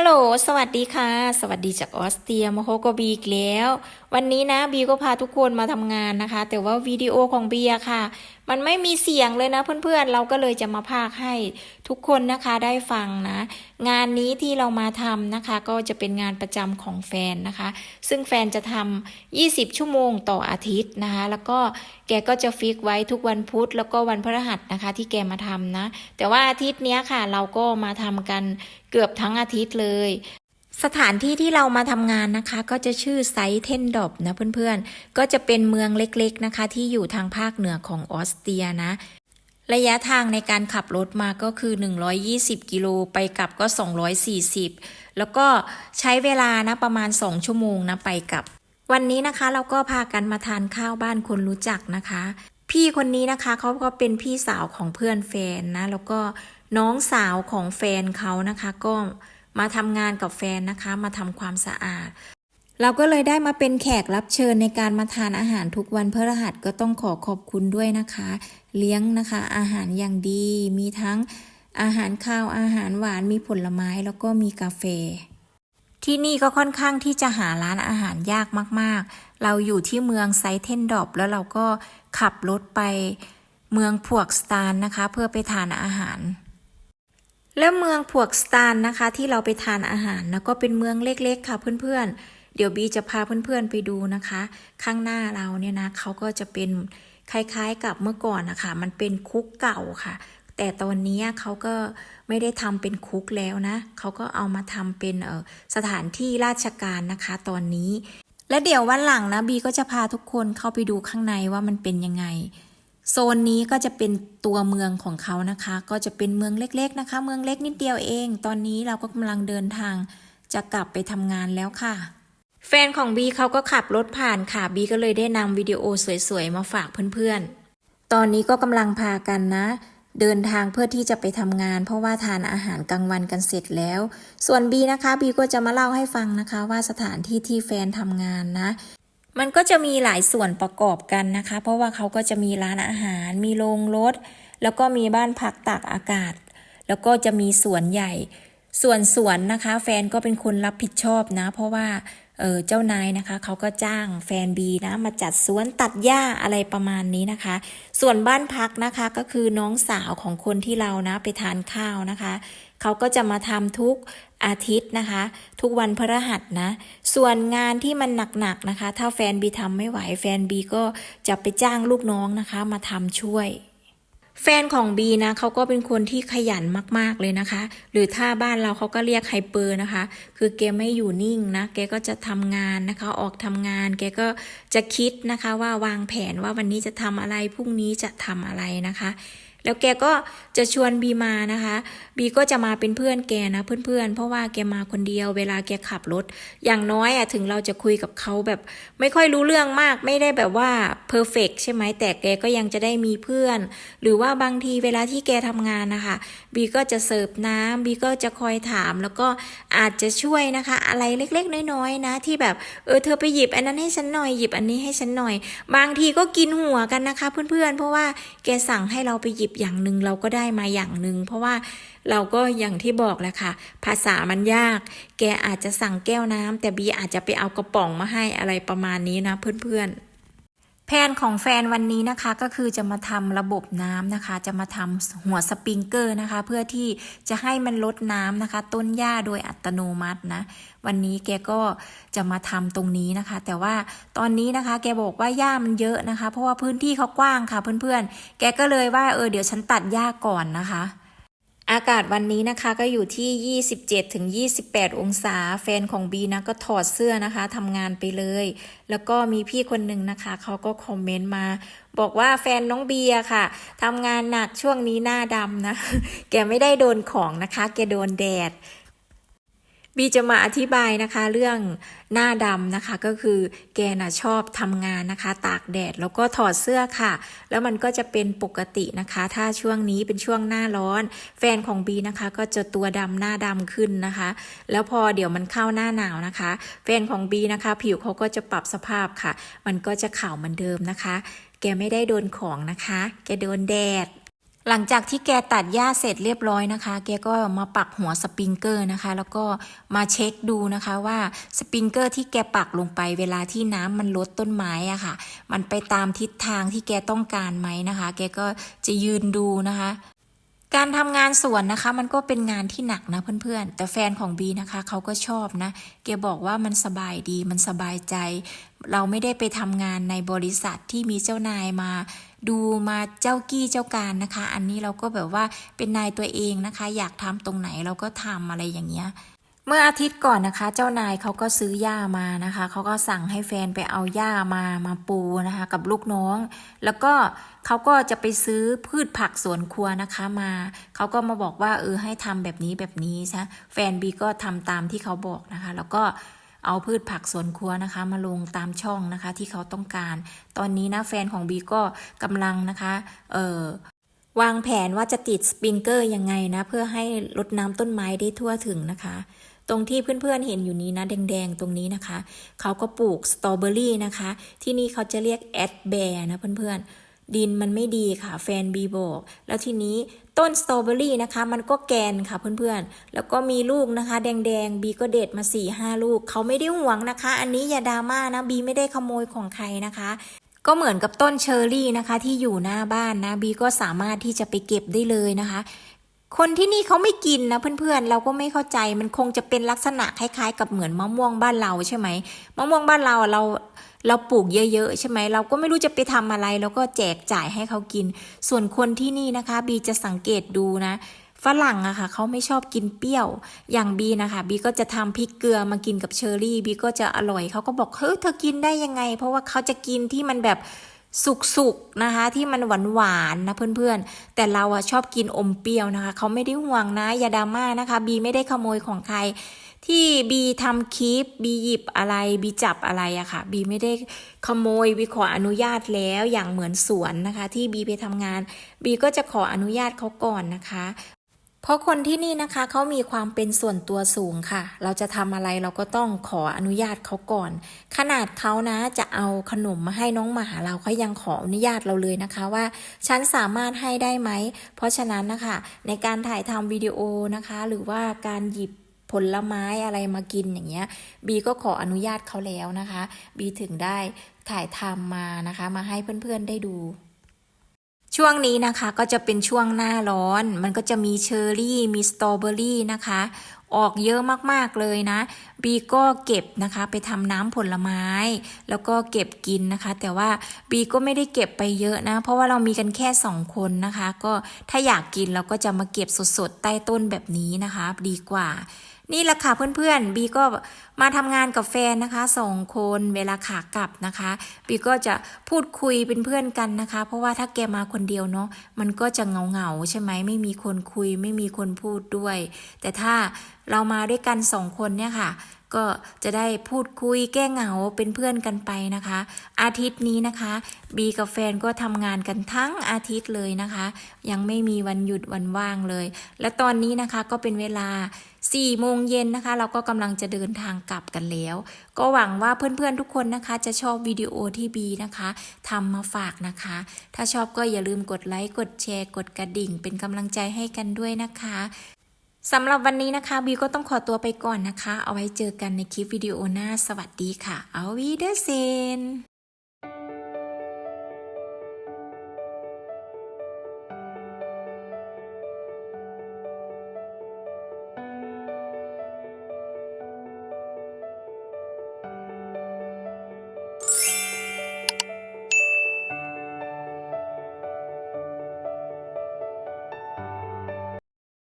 ฮัลโหล สวัสดีค่ะ สวัสดีจากออสเตรียมาโฮโกบีอีกแล้ว วันนี้นะบีก็พาทุกคนมาทำงานนะคะ แต่ว่าวิดีโอของบีอะค่ะ มันไม่มีเสียงเลยนะเพื่อนๆ เราก็เลยจะมาพากให้ทุกคนนะคะได้ฟังนะ งานนี้ที่เรามาทำนะคะ ก็จะเป็นงานประจำของแฟนนะคะ ซึ่งแฟนจะทำ20 ชั่วโมงต่ออาทิตย์นะคะ แล้วก็แกก็จะฟิกไว้ทุกวันพุธแล้วก็วันพฤหัสนะคะ ที่แกมาทำนะ แต่ว่าอาทิตย์นี้ค่ะ เราก็มาทำกันเกือบทั้งอาทิตย์เลย สถานที่ที่เรามาทำงานนะคะ ก็จะชื่อไซเทนดอบนะเพื่อนๆ ก็จะเป็นเมืองเล็กๆนะคะ ที่อยู่ทางภาคเหนือของออสเตรียนะ ระยะทางในการขับรถมาก็คือ 120 กิโลไปกลับก็ 240 แล้วก็ใช้เวลานะประมาณ 2 ชั่วโมงนะไปกลับ วันนี้นะคะเราก็พากันมาทานข้าวบ้านคนรู้จักนะคะ พี่คนนี้นะคะเขาก็เป็นพี่สาวของเพื่อนแฟนนะ แล้วก็น้องสาวของแฟนเขานะคะก็ มาทำงานกับแฟนนะคะ มาทำความสะอาด เราก็เลยได้มาเป็นแขกรับเชิญในการมาทานอาหารทุกวันพฤหัสก็ต้องขอขอบคุณด้วยนะคะ เลี้ยงนะคะ อาหารอย่างดี มีทั้งอาหารข้าวอาหารหวานมีผลไม้แล้วก็มีกาแฟ ที่นี่ก็ค่อนข้างที่จะหาร้านอาหารยากมากๆ เราอยู่ที่เมืองไซเทนดอบแล้วเราก็ขับรถไปเมืองพวกสตานนะคะ เพื่อไปทานอาหาร แล้วเมืองพวกสตานนะคะ ที่เราไปทานอาหารนะก็เป็นเมืองเล็กๆค่ะเพื่อนๆ เดี๋ยวบีจะพาเพื่อนๆไปดูนะคะ ข้างหน้าเราเนี่ยนะเขาก็จะเป็นคล้ายๆกับเมื่อก่อนนะคะมันเป็นคุกเก่าค่ะ แต่ตอนนี้เขาก็ไม่ได้ทำเป็นคุกแล้วนะเขาก็เอามาทำเป็นสถานที่ราชการนะคะตอนนี้ และเดี๋ยววันหลังนะบีก็จะพาทุกคนเข้าไปดูข้างในว่ามันเป็นยังไง โซนนี้ก็จะเป็นตัวเมืองของเขานะคะ ก็จะเป็นเมืองเล็ก ๆนะคะ เมืองเล็กนิดเดียวเอง ตอนนี้เราก็กำลังเดินทางจะกลับไปทำงานแล้วค่ะ แฟนของบีเขาก็ขับรถผ่านค่ะบีก็เลยได้นำวิดีโอสวยๆมาฝากเพื่อนๆ ตอนนี้ก็กำลังพากันนะ เดินทางเพื่อที่จะไปทำงาน เพราะว่าทานอาหารกลางวันกันเสร็จแล้ว ส่วนบีนะคะบีก็จะมาเล่าให้ฟังนะคะ ว่าสถานที่ที่แฟนทำงานนะ มันก็จะมีหลายส่วนประกอบกันนะคะ เพราะว่าเขาก็จะมีร้านอาหาร มีโรงรถ แล้วก็มีบ้านพักตากอากาศ แล้วก็จะมีสวนใหญ่ ส่วนสวนนะคะ แฟนก็เป็นคนรับผิดชอบนะ เพราะว่า เเจ้านายนะคะเขาก็จ้างแฟนบีนะมาจัดสวนตัดหญ้าอะไรประมาณนี้นะคะ ส่วนบ้านพักนะคะก็คือน้องสาวของคนที่เรานะไปทานข้าวนะคะเขาก็จะมาทำทุกอาทิตย์นะคะ ทุกวันพฤหัสนะ ส่วนงานที่มันหนักๆนะคะ ถ้าแฟนบีทำไม่ไหวแฟนบีก็จะไปจ้างลูกน้องนะคะ มาทำช่วย แฟนของบีนะเขาก็เป็นคนที่ขยันมาก ๆเลยนะคะ หรือถ้าบ้านเราเขาก็เรียกไฮเปอร์นะคะ คือแกไม่อยู่นิ่งนะแกก็จะทำงานนะคะ ออกทำงาน แกก็จะคิดนะคะว่าวางแผนว่าวันนี้จะทำอะไรพรุ่งนี้จะทำอะไรนะคะ แล้วแกก็จะชวนบีมานะคะ บีก็จะมาเป็นเพื่อนแกนะเพื่อนๆเพราะว่าแกมาคนเดียวเวลาแกขับรถ อย่างน้อยอะถึงเราจะคุยกับเขาแบบ ไม่ค่อยรู้เรื่องมากไม่ได้แบบว่าเพอร์เฟกใช่ไหมแต่แกก็ยังจะได้มีเพื่อน หรือว่าบางทีเวลาที่แกทำงานนะคะ บีก็จะเสิร์ฟน้ำบีก็จะคอยถามแล้วก็อาจจะช่วยนะคะ อะไรเล็กๆ น้อยๆนะ ที่แบบเออเธอไปหยิบอันนั้นให้ฉันหน่อยหยิบอันนี้ให้ฉันหน่อย บางทีก็กินหัวกันนะคะ เพื่อนๆเพราะว่าแกสั่งให้เราไปหยิบอย่างหนึ่งเราก็ได้มาอย่างหนึ่งเพราะว่าเราก็อย่างที่บอกแหละค่ะ ภาษามันยาก แกอาจจะสั่งแก้วน้ำแต่บีอาจจะไปเอากระป๋องมาให้อะไรประมาณนี้นะเพื่อนๆ แผนของแฟนวันนี้นะคะก็คือจะมาทำระบบน้ำนะคะ จะมาทำหัวสปริงเกอร์นะคะ เพื่อที่จะให้มันลดน้ำนะคะ ต้นหญ้าโดยอัตโนมัตินะ วันนี้แกก็จะมาทำตรงนี้นะคะ แต่ว่าตอนนี้นะคะ แกบอกว่าหญ้ามันเยอะนะคะ เพราะว่าพื้นที่เขากว้างค่ะเพื่อนๆ แกก็เลยว่าเออเดี๋ยวฉันตัดหญ้าก่อนนะคะ อากาศวันนี้นะคะก็อยู่ที่ 27ถึง28องศา แฟนของบีนะก็ถอดเสื้อนะคะทำงานไปเลย แล้วก็มีพี่คนหนึ่งนะคะเขาก็คอมเมนต์มา บอกว่าแฟนน้องเบียค่ะทำงานหนักช่วงนี้หน้าดำนะ แกไม่ได้โดนของนะคะ แกโดนแดด บีจะมาอธิบายนะคะเรื่องหน้าดำนะคะ ก็คือแกน่ะชอบทำงานนะคะ ตากแดดแล้วก็ถอดเสื้อค่ะ แล้วมันก็จะเป็นปกตินะคะ ถ้าช่วงนี้เป็นช่วงหน้าร้อน แฟนของบีนะคะ ก็จะตัวดำหน้าดำขึ้นนะคะ แล้วพอเดี๋ยวมันเข้าหน้าหนาวนะคะ แฟนของบีนะคะ ผิวเขาก็จะปรับสภาพค่ะ มันก็จะขาวเหมือนเดิมนะคะ แกไม่ได้โดนของนะคะ แกโดนแดด หลังจากที่แกตัดหญ้าเสร็จเรียบร้อยนะคะ แกก็มาปักหัวสปริงเกอร์นะคะ แล้วก็มาเช็คดูนะคะว่าสปริงเกอร์ที่แกปักลงไปเวลาที่น้ำมันลดต้นไม้อะค่ะ มันไปตามทิศทางที่แกต้องการไหมนะคะ แกก็จะยืนดูนะคะ การทำงานสวนนะคะ มันก็เป็นงานที่หนักนะเพื่อนๆ แต่แฟนของบีนะคะเขาก็ชอบนะ เกบอกว่ามันสบายดีมันสบายใจ เราไม่ได้ไปทำงานในบริษัทที่มีเจ้านายมาดูมาเจ้ากี้เจ้าการนะคะ อันนี้เราก็แบบว่าเป็นนายตัวเองนะคะ อยากทำตรงไหนเราก็ทำอะไรอย่างเงี้ย เมื่ออาทิตย์ก่อนนะคะ เจ้านายเขาก็ซื้อหญ้ามานะคะเขาก็สั่งให้แฟนไปเอาหญ้ามามาปูนะคะ กับลูกน้อง แล้วก็เขาก็จะไปซื้อพืชผักสวนครัวนะคะมาเขาก็มาบอกว่าเออให้ทำแบบนี้แบบนี้ใช่แฟนบีก็ทำตามที่เขาบอกนะคะ แล้วก็เอาพืชผักสวนครัวนะคะ มาลงตามช่องนะคะ ที่เขาต้องการ ตอนนี้นะแฟนของบีก็กำลังนะคะเออวางแผนว่าจะติดสปริงเกอร์ยังไงนะ เพื่อให้รดน้ำต้นไม้ได้ทั่วถึงนะคะ ตรงที่เพื่อนๆเห็นอยู่นี้นะ แดงๆ ตรงนี้นะคะ เขาก็ปลูกสตรอเบอรี่นะคะ ที่นี่เขาจะเรียกแอดแบร์นะเพื่อนๆดินมันไม่ดีค่ะแฟนบีบอก แล้วทีนี้ต้นสตรอเบอรี่นะคะ มันก็แกนค่ะเพื่อนๆ แล้วก็มีลูกนะคะ แดงๆบีก็เด็ดมา4ี่ห้าลูก เขาไม่ได้หวงนะคะ อันนี้อย่าดราม่านะบีไม่ได้ขโมยของใครนะคะ ก็เหมือนกับต้นเชอร์รี่นะคะ ที่อยู่หน้าบ้านนะบีก็สามารถที่จะไปเก็บได้เลยนะคะ คนที่นี่เขาไม่กินนะเพื่อนๆ เราก็ไม่เข้าใจมันคงจะเป็นลักษณะคล้ายๆ กับเหมือนมะม่วงบ้านเราใช่ไหมมะม่วงบ้านเราเราเราปลูกเยอะๆใช่ไหมเราก็ไม่รู้จะไปทำอะไร แล้วก็แจกจ่ายให้เขากิน ส่วนคนที่นี่นะคะ บีจะสังเกตดูนะฝรั่งอะค่ะเขาไม่ชอบกินเปรี้ยว อย่างบีนะคะบีก็จะทำพริกเกลือมากินกับเชอร์รี่บีก็จะอร่อยเขาก็บอกเฮ้ยเธอกินได้ยังไง เพราะว่าเขาจะกินที่มันแบบ สุกๆนะคะ ที่มันหวานๆนะเพื่อนๆ แต่เราอะชอบกินอมเปรี้ยวนะคะ เขาไม่ได้ห่วงนะอย่าดราม่านะคะ บีไม่ได้ขโมยของใคร ที่บีทำคลิปบีหยิบอะไรบีจับอะไรอะค่ะ บีไม่ได้ขโมยบีขออนุญาตแล้วอย่างเหมือนสวนนะคะ ที่บีไปทำงานบีก็จะขออนุญาตเขาก่อนนะคะ เพราะคนที่นี่นะคะเขามีความเป็นส่วนตัวสูงค่ะ เราจะทำอะไรเราก็ต้องขออนุญาตเขาก่อน ขนาดเขานะจะเอาขนมมาให้น้องหมาเราเขายังขออนุญาตเราเลยนะคะว่า ฉันสามารถให้ได้ไหม เพราะฉะนั้นนะคะในการถ่ายทำวิดีโอนะคะ หรือว่าการหยิบผลไม้อะไรมากินอย่างเงี้ยบีก็ขออนุญาตเขาแล้วนะคะบีถึงได้ถ่ายทำมานะคะ มาให้เพื่อนๆได้ดู ช่วงนี้นะคะก็จะเป็นช่วงหน้าร้อน มันก็จะมีเชอร์รี่ มีสตรอเบอรี่นะคะ ออกเยอะมากๆเลยนะ บีก็เก็บนะคะไปทำน้ำผลไม้ แล้วก็เก็บกินนะคะ แต่ว่าบีก็ไม่ได้เก็บไปเยอะนะ เพราะว่าเรามีกันแค่สองคนนะคะ ก็ถ้าอยากกินเราก็จะมาเก็บสดๆใต้ต้นแบบนี้นะคะ ดีกว่า นี่แหละค่ะเพื่อนๆบีก็มาทำงานกับแฟนนะคะสองคนเวลาขากลับนะคะบีก็จะพูดคุยเป็นเพื่อนกันนะคะ เพราะว่าถ้าแกมาคนเดียวเนาะมันก็จะเงาเงาใช่ไหมไม่มีคนคุย ไม่มีคนพูดด้วย แต่ถ้าเรามาด้วยกันสองคนเนี่ยค่ะ ก็จะได้พูดคุยแก้เหงาเป็นเพื่อนกันไปนะคะ อาทิตย์นี้นะคะ บีกับแฟนก็ทำงานกันทั้งอาทิตย์เลยนะคะ ยังไม่มีวันหยุดวันว่างเลย และตอนนี้นะคะก็เป็นเวลา4โมงเย็นนะคะ เราก็กำลังจะเดินทางกลับกันแล้ว ก็หวังว่าเพื่อนๆทุกคนนะคะ จะชอบวิดีโอที่บีนะคะทำมาฝากนะคะ ถ้าชอบก็อย่าลืมกดไลค์กดแชร์ กดกระดิ่ง เป็นกำลังใจให้กันด้วยนะคะ สำหรับวันนี้นะคะบิวก็ต้องขอตัวไปก่อนนะคะ เอาไว้เจอกันในคลิปวิดีโอหน้า สวัสดีค่ะ เอาวีเดอร์เซน